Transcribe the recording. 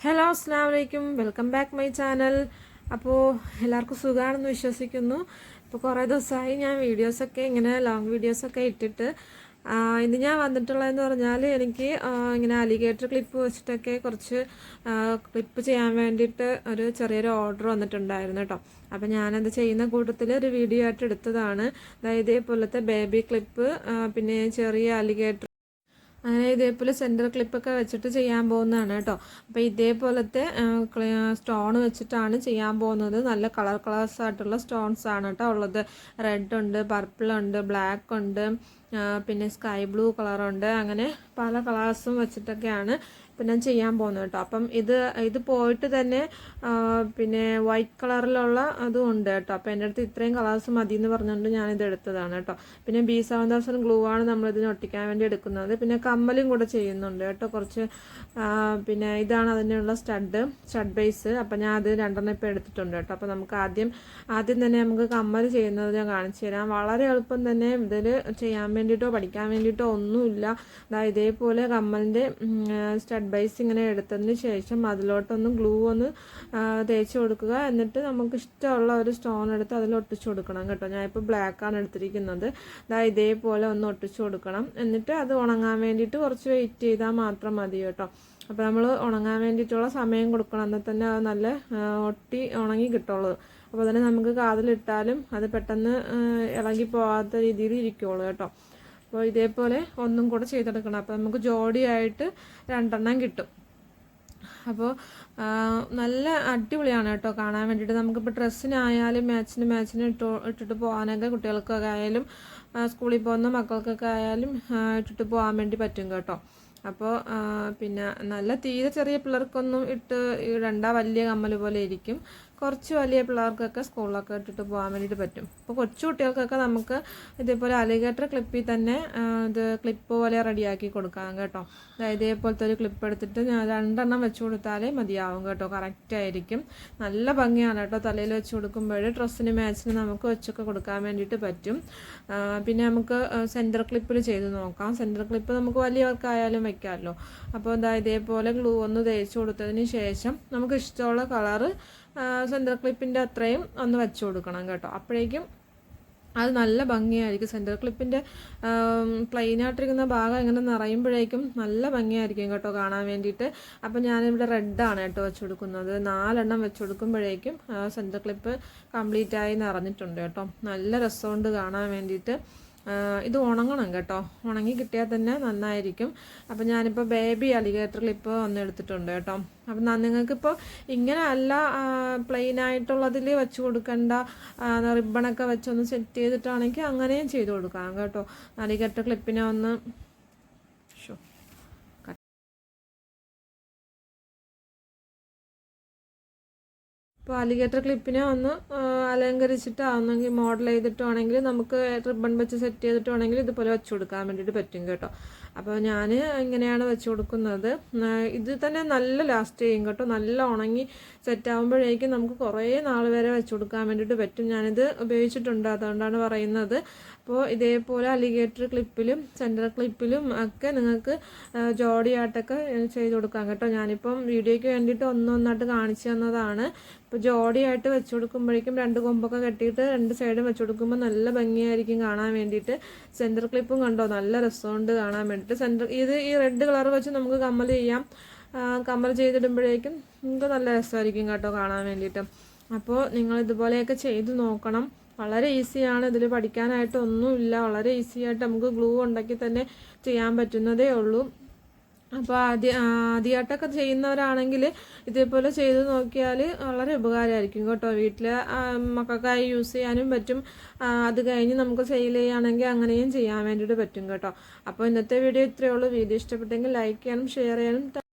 Hello അസ്സാം വലൈക്കും welcome back my channel അപ്പോൾ എല്ലാവർക്കും സുഖമാണെന്ന് വിശ്വസിക്കുന്നു. ഇപ്പോൾ കുറേ ദിവസമായി ഞാൻ വീഡിയോസൊക്കെ ഇങ്ങനെ ലോങ് വീഡിയോസൊക്കെ ഇട്ടിട്ട് ഇന്ന് ഞാൻ വന്നിട്ടുള്ളതെന്ന് പറഞ്ഞാൽ എനിക്ക് ഇങ്ങനെ അലിഗേറ്റർ ക്ലിപ്പ് വെച്ചിട്ടൊക്കെ കുറച്ച് ക്ലിപ്പ് ചെയ്യാൻ വേണ്ടിയിട്ട് ഒരു ചെറിയൊരു ഓർഡർ വന്നിട്ടുണ്ടായിരുന്നു കേട്ടോ അപ്പോൾ ഞാനത് ചെയ്യുന്ന കൂട്ടത്തിൽ ഒരു വീഡിയോ ആയിട്ട് എടുത്തതാണ്. അതായത് ഇതേപോലത്തെ ബേബി ക്ലിപ്പ് പിന്നെ ചെറിയ അലിഗേറ്റർ അങ്ങനെ ഇതേപോലെ സെന്റർ ക്ലിപ്പൊക്കെ വെച്ചിട്ട് ചെയ്യാൻ പോകുന്നതാണ് കേട്ടോ. അപ്പോൾ ഇതേപോലത്തെ സ്റ്റോൺ വെച്ചിട്ടാണ് ചെയ്യാൻ പോകുന്നത്. നല്ല കളർ കളേഴ്സ് ആയിട്ടുള്ള സ്റ്റോൺസ് ആണ് കേട്ടോ ഉള്ളത്. റെഡ് ഉണ്ട് പർപ്പിൾ ഉണ്ട് ബ്ലാക്ക് ഉണ്ട്. പിന്നെ സ്കൈ ബ്ലൂ കളറുണ്ട് അങ്ങനെ പല കളേഴ്സും വെച്ചിട്ടൊക്കെയാണ് ഇപ്പം ഞാൻ ചെയ്യാൻ പോകുന്നത് കേട്ടോ. അപ്പം ഇത് ഇത് പോയിട്ട് തന്നെ പിന്നെ വൈറ്റ് കളറിലുള്ള അതും ഉണ്ട് കേട്ടോ. അപ്പം എന്റെ അടുത്ത് ഇത്രയും കളേഴ്സ് മതി എന്ന് പറഞ്ഞുകൊണ്ട് ഞാനിത് എടുത്തതാണ് കേട്ടോ. പിന്നെ ബി സെവൻ തൗസൻഡ് ഗ്ലൂ ആണ് നമ്മളിതിന് ഒട്ടിക്കാൻ വേണ്ടി എടുക്കുന്നത്. പിന്നെ കമ്മലും കൂടെ ചെയ്യുന്നുണ്ട് കേട്ടോ. കുറച്ച് പിന്നെ ഇതാണ് അതിനുള്ള സ്റ്റഡ് സ്റ്റഡ് ബേസ് അപ്പം ഞാൻ അത് രണ്ടെണ്ണം ഇപ്പം എടുത്തിട്ടുണ്ട് കേട്ടോ. അപ്പം നമുക്ക് ആദ്യം ആദ്യം തന്നെ നമുക്ക് കമ്മൽ ചെയ്യുന്നത് ഞാൻ കാണിച്ചു തരാം. വളരെ എളുപ്പം തന്നെ ഇതിൽ ചെയ്യാൻ വേണ്ടിയിട്ടോ പഠിക്കാൻ വേണ്ടിയിട്ടോ ഒന്നുമില്ല. അതാ ഇതേപോലെ കമ്മലിന്റെ സ്റ്റഡ് ബൈസ് ഇങ്ങനെ എടുത്തതിന് ശേഷം അതിലോട്ടൊന്ന് ഗ്ലൂ ഒന്ന് തേച്ച് കൊടുക്കുക. എന്നിട്ട് നമുക്ക് ഇഷ്ടമുള്ള ഒരു സ്റ്റോൺ എടുത്ത് അതിൽ ഒട്ടിച്ചു കൊടുക്കണം കേട്ടോ. ഞാൻ ഇപ്പോൾ ബ്ലാക്കാണ് എടുത്തിരിക്കുന്നത്. അതാ ഇതേപോലെ ഒന്ന് ഒട്ടിച്ചു കൊടുക്കണം. എന്നിട്ട് അത് ഉണങ്ങാൻ വേണ്ടിയിട്ട് കുറച്ച് വെയിറ്റ് ചെയ്താൽ മാത്രം മതി കേട്ടോ. അപ്പോൾ നമ്മൾ ഉണങ്ങാൻ വേണ്ടിയിട്ടുള്ള സമയം കൊടുക്കണം. എന്നാൽ തന്നെ അത് നല്ല ഒട്ടി ഉണങ്ങി കിട്ടുള്ളൂ. അപ്പോൾ തന്നെ നമുക്ക് കാതിലിട്ടാലും അത് പെട്ടെന്ന് ഇളകി പോകാത്ത രീതിയിൽ ഇരിക്കുള്ളൂ കേട്ടോ. അപ്പോൾ ഇതേപോലെ ഒന്നും കൂടെ ചെയ്തെടുക്കണം. അപ്പോൾ നമുക്ക് ജോഡിയായിട്ട് രണ്ടെണ്ണം കിട്ടും. അപ്പോൾ നല്ല അടിപൊളിയാണ് കേട്ടോ കാണാൻ വേണ്ടിയിട്ട്. നമുക്കിപ്പോൾ ഡ്രസ്സിനായാലും മാച്ചിന് മാച്ചിന് ഇട്ടോ ഇട്ടിട്ട് പോകാനൊക്കെ കുട്ടികൾക്കൊക്കെ ആയാലും സ്കൂളിൽ പോകുന്ന മക്കൾക്കൊക്കെ ആയാലും ഇട്ടിട്ട് പോകാൻ വേണ്ടി പറ്റും കേട്ടോ. അപ്പോൾ പിന്നെ നല്ല തീരെ ചെറിയ പിള്ളേർക്കൊന്നും ഇട്ട് ഇടണ്ട വലിയ കമ്മൽ പോലെ ഇരിക്കും. കുറച്ച് വലിയ പിള്ളേർക്കൊക്കെ സ്കൂളിലൊക്കെ ഇട്ടിട്ട് പോകാൻ വേണ്ടിയിട്ട് പറ്റും. അപ്പോൾ കൊച്ചു കുട്ടികൾക്കൊക്കെ നമുക്ക് ഇതേപോലെ അലിഗേറ്റർ ക്ലിപ്പിൽ തന്നെ ഇത് ക്ലിപ്പ് പോലെ റെഡിയാക്കി കൊടുക്കാം കേട്ടോ. അതായത് ഇതേപോലത്തെ ഒരു ക്ലിപ്പ് എടുത്തിട്ട് ഞാൻ രണ്ടെണ്ണം വെച്ച് കൊടുത്താലേ മതിയാവും കേട്ടോ. കറക്റ്റ് ആയിരിക്കും. നല്ല ഭംഗിയാണ് കേട്ടോ തലയിൽ വെച്ച് കൊടുക്കുമ്പോൾ. ഡ്രസ്സിന് മാച്ചിന് നമുക്ക് വെച്ചൊക്കെ കൊടുക്കാൻ വേണ്ടിയിട്ട് പറ്റും. പിന്നെ നമുക്ക് സെന്റർ ക്ലിപ്പിൽ ചെയ്ത് നോക്കാം. സെന്റർ ക്ലിപ്പ് നമുക്ക് വലിയവർക്കായാലും വെക്കാമല്ലോ. അപ്പോൾ എന്താ ഇതേപോലെ ഗ്ലൂ ഒന്ന് തേച്ച് കൊടുത്തതിന് ശേഷം നമുക്ക് ഇഷ്ടമുള്ള കളറ് സെന്റർ ക്ലിപ്പിന്റെ അത്രയും ഒന്ന് വെച്ച് കൊടുക്കണം കേട്ടോ. അപ്പോഴേക്കും അത് നല്ല ഭംഗിയായിരിക്കും. സെന്റർ ക്ലിപ്പിന്റെ പ്ലെയിൻ ആയിട്ടിരിക്കുന്ന ഭാഗം ഇങ്ങനെ നിറയുമ്പോഴേക്കും നല്ല ഭംഗിയായിരിക്കും കേട്ടോ കാണാൻ വേണ്ടിയിട്ട്. അപ്പോൾ ഞാനിവിടെ റെഡാണ് കേട്ടോ വെച്ച് കൊടുക്കുന്നത്. നാലെണ്ണം വെച്ച് കൊടുക്കുമ്പോഴേക്കും സെന്റർ ക്ലിപ്പ് കംപ്ലീറ്റായി നിറഞ്ഞിട്ടുണ്ട് കേട്ടോ. നല്ല രസമുണ്ട് കാണാൻ വേണ്ടിയിട്ട്. ഇത് ഉണങ്ങണം കേട്ടോ. ഉണങ്ങി കിട്ടിയാൽ തന്നെ നന്നായിരിക്കും. അപ്പം ഞാനിപ്പോൾ ബേബി അലിഗേറ്റർ ക്ലിപ്പ് ഒന്ന് എടുത്തിട്ടുണ്ട് കേട്ടോ. അപ്പം നിങ്ങൾക്കിപ്പോൾ ഇങ്ങനെ അല്ല പ്ലെയിൻ ആയിട്ടുള്ളതിൽ വെച്ച് കൊടുക്കേണ്ട റിബണൊക്കെ വെച്ചൊന്ന് സെറ്റ് ചെയ്തിട്ടാണെങ്കിൽ അങ്ങനെയും ചെയ്ത് കൊടുക്കാം കേട്ടോ. അലിഗേറ്റർ ക്ലിപ്പിനെ ഒന്ന്. ഷോ ഇപ്പോൾ അലിഗേറ്റർ ക്ലിപ്പിനെ ഒന്ന് അലങ്കരിച്ചിട്ട് അലങ്കരിച്ചിട്ടാണെങ്കിൽ മോഡൽ ചെയ്തിട്ടാണെങ്കിൽ നമുക്ക് റിബൺ വെച്ച് സെറ്റ് ചെയ്തിട്ടാണെങ്കിൽ ഇതുപോലെ വെച്ച് കൊടുക്കാൻ വേണ്ടിയിട്ട് പറ്റും കേട്ടോ. അപ്പോൾ ഞാൻ ഇങ്ങനെയാണ് വെച്ച് കൊടുക്കുന്നത്. ഇത് തന്നെ നല്ല ലാസ്റ്റ് ചെയ്യും കേട്ടോ. നല്ല ഉണങ്ങി സെറ്റ് ആകുമ്പോഴേക്കും നമുക്ക് കുറേ നാൾ വരെ വെച്ച് കൊടുക്കാൻ വേണ്ടിയിട്ട് പറ്റും. ഞാനിത് ഉപയോഗിച്ചിട്ടുണ്ട് അതുകൊണ്ടാണ് പറയുന്നത്. അപ്പോൾ ഇതേപോലെ അലിഗേറ്റർ ക്ലിപ്പിലും സെന്റർ ക്ലിപ്പിലും ഒക്കെ നിങ്ങൾക്ക് ജോഡിയായിട്ടൊക്കെ ചെയ്ത് കൊടുക്കാം കേട്ടോ. ഞാനിപ്പം വീഡിയോയ്ക്ക് വേണ്ടിയിട്ട് ഒന്നൊന്നായിട്ട് കാണിച്ചു തന്നതാണ്. ഇപ്പോൾ ജോഡിയായിട്ട് വെച്ച് കൊടുക്കുമ്പോഴേക്കും രണ്ട് കൊമ്പൊക്കെ കെട്ടിയിട്ട് രണ്ട് സൈഡും വെച്ച് കൊടുക്കുമ്പോൾ നല്ല ഭംഗിയായിരിക്കും കാണാൻ വേണ്ടിയിട്ട്. സെന്റർ ക്ലിപ്പും കണ്ടോ? നല്ല രസമുണ്ട് കാണാൻ വേണ്ടിയിട്ട്. സെന്റർ ഇത് ഈ റെഡ് കളർ വെച്ച് നമുക്ക് കമ്മൽ ചെയ്യാം. കമ്മൽ ചെയ്തിടുമ്പോഴേക്കും നമുക്ക് നല്ല രസമായിരിക്കും കേട്ടോ കാണാൻ വേണ്ടിയിട്ട്. അപ്പോൾ നിങ്ങൾ ഇതുപോലെയൊക്കെ ചെയ്ത് നോക്കണം. വളരെ ഈസിയാണ് ഇതിൽ പഠിക്കാനായിട്ട് ഒന്നുമില്ല. വളരെ ഈസിയായിട്ട് നമുക്ക് ഗ്ലൂ ഉണ്ടാക്കി തന്നെ ചെയ്യാൻ പറ്റുന്നതേ ഉള്ളൂ. അപ്പോൾ ആദ്യ ആദ്യമായിട്ടൊക്കെ ചെയ്യുന്നവരാണെങ്കിൽ ഇതേപോലെ ചെയ്ത് നോക്കിയാൽ വളരെ ഉപകാരമായിരിക്കും കേട്ടോ. വീട്ടിൽ മക്കൾക്കായി യൂസ് ചെയ്യാനും പറ്റും. അത് കഴിഞ്ഞ് നമുക്ക് സെയിൽ ചെയ്യുകയാണെങ്കിൽ അങ്ങനെയും ചെയ്യാൻ വേണ്ടിയിട്ട് പറ്റും കേട്ടോ. അപ്പോൾ ഇന്നത്തെ വീഡിയോ ഇത്രയേ ഉള്ളൂ. വീഡിയോ ഇഷ്ടപ്പെട്ടെങ്കിൽ ലൈക്ക് ചെയ്യാനും ഷെയർ ചെയ്യാനും